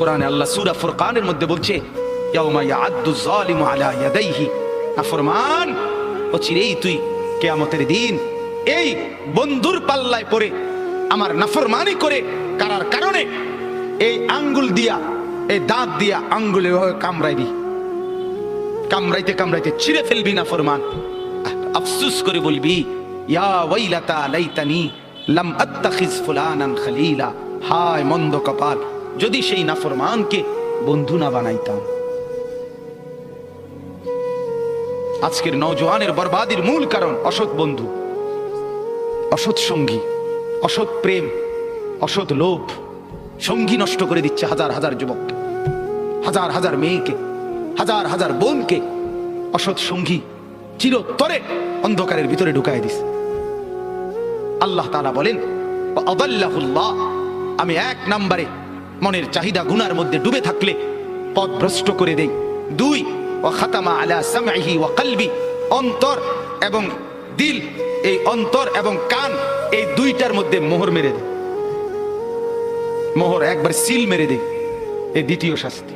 কোরআনে আল্লাহ সূরা ফুরকানের মধ্যে বলছে তুই কিয়ামতের দিন এই বন্ধুর পাল্লায় পড়ে, আমার নাফরমানি করে কারার কারণে এই আঙ্গুল দিয়া, এই দাঁত দিয়া আঙ্গুলে কামড়াইবি কামড়াইতে কামড়াইতে ছিঁড়ে ফেলবি না, ফরমান। আফসুস করে বলবি, ইয়া ওয়াইলাতা লাইতানি লাম আত্তাখিজ ফুলানান খলিলা। হায়, মন্দ কপাল। যদি সেই নাফরমানকে বন্ধু না বানাইতাম। আজকের নওজোয়ানের বরবাদির মূল কারণ অসৎ বন্ধু, অসৎ সঙ্গী, অসৎ প্রেম, অসৎ লোভ। সঙ্গী নষ্ট করে দিচ্ছে হাজার হাজার যুবককে হাজার হাজার মেয়েকে, হাজার হাজার বোনকে। অসৎ সঙ্গী চিরতরে অন্ধকারের ভিতরে ঢুকায় দিস আল্লাহ তালা বলেন আমি এক নম্বরে মনের চাহিদা গুনার মধ্যে ডুবে থাকলে পথ ভ্রষ্ট করে দেই। দুই ও খাতামা আলা সামহি ওয়া কলবি। অন্তর এবং দিল, এই অন্তর এবং কান, এই দুইটার মধ্যে মোহর মেরে দেয় মোহর একবার সিল মেরে দেয় এই দ্বিতীয় শাস্তি।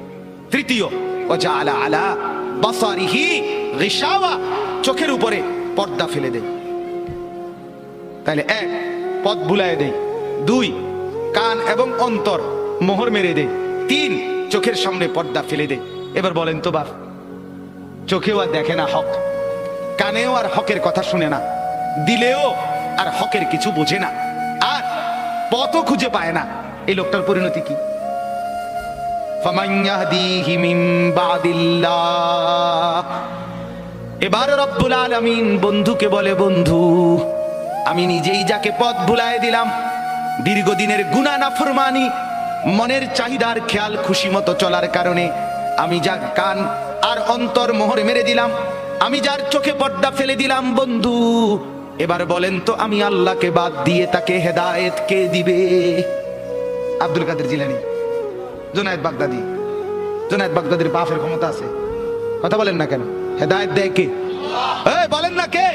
তৃতীয় ওজা আলা আলা বাসারিহি গিশাওয়া, চোখের উপরে পর্দা ফেলে দেয় তাহলে এক, পথ বুলায় দেয় দুই, কান এবং অন্তর মোহর মেরে দে। তিন, চোখের সামনে পর্দা ফেলে দে। এবার বলেন, তো বাপ, চোখেও আর দেখে না হক। কানেও আর হকের কথা শুনে না। দিলেও আর হকের কিছু বোঝে না। আর পথও খুঁজে পায় না। এই লোকটার পরিণতি কি? এবার রব্বুল আলমিন বন্ধুকে বলে, বন্ধু, আমি নিজেই যাকে পথ ভুলায় দিলাম, দীর্ঘদিনের গুণা না ফরমানি মনের চাহিদার খেয়াল খুশি মতো চলার কারণে আমি যা কান আর অন্তর মোহর মেরে দিলাম, আমি যার চোখে পর্দা ফেলে দিলাম, বন্ধু। এবার বলেন তো আমি আল্লাহকে বাদ দিয়ে তাকে হেদায়েত কে দিবে? আব্দুল কাদের জিলানি, জোনায়েদ বাগদাদি, জোনায়েদ বাগদাদির বাফের ক্ষমতা আছে। কথা বলেন না কেন? হেদায়েত দেয় কে? বলেন না কে?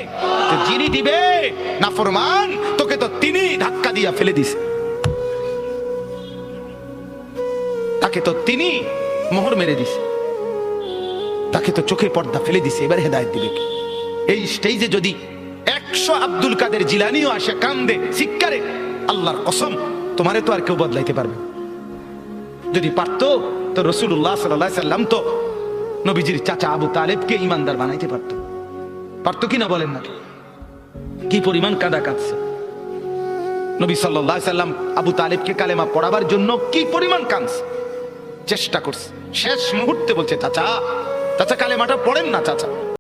যিনি দিবে না ফরমান তোকে তো তিনি ধাক্কা দিয়া ফেলে দিছে। তাকে তো তিনি মোহর মেরে দিছে। তাকে তো চোখে পর্দা ফেলে দিছে, এবার হেদায়েত দিবে এই স্টেজে যদি একশো আব্দুল কাদের জিলানিও আসে, কান্দে শিক্ষারে আল্লাহর কসম, তোমারে তো আর কেউ বদলাইতে পারবে যদি পারতো, তো রসুল্লাহ সাল্লাহ সাল্লাম তো নবীজির চাচা আবু তালেবকে ইমানদার বানাইতে পারতো। পারতো কিনা বলেন না? কি পরিমাণ কাদা কাঁদছে। নবী সাল্লাম আবু তালেবকে কালেমা পড়াবার জন্য কি পরিমাণ কাঁদছে? চেষ্টা করছে। শেষ মুহূর্তে বলছে চাচা চাচা কালেমাটা পড়েন না চাচা।